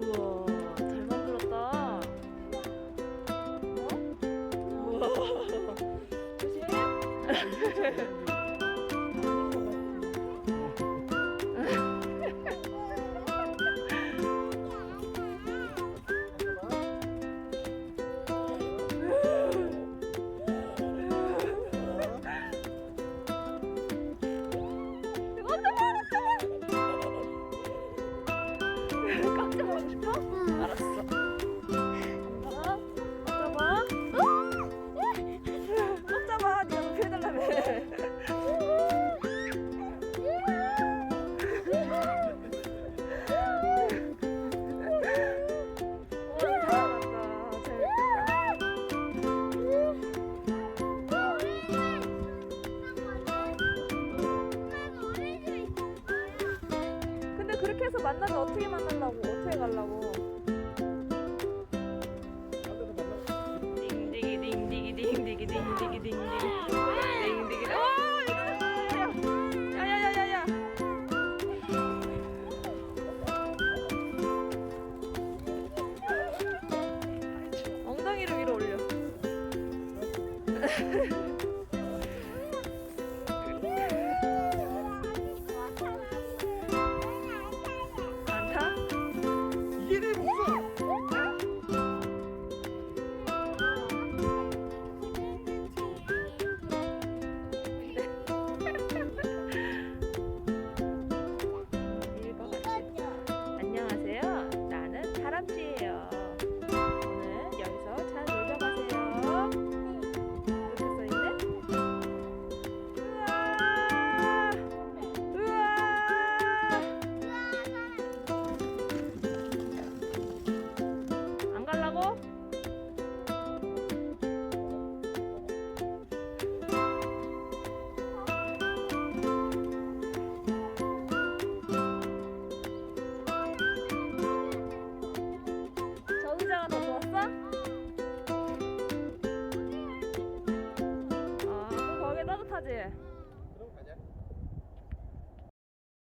우와 잘 만들었다. 어? 그렇게 해서 만나면 어떻게 만나려고? 어떻게 가려고? 올려 Aja ya.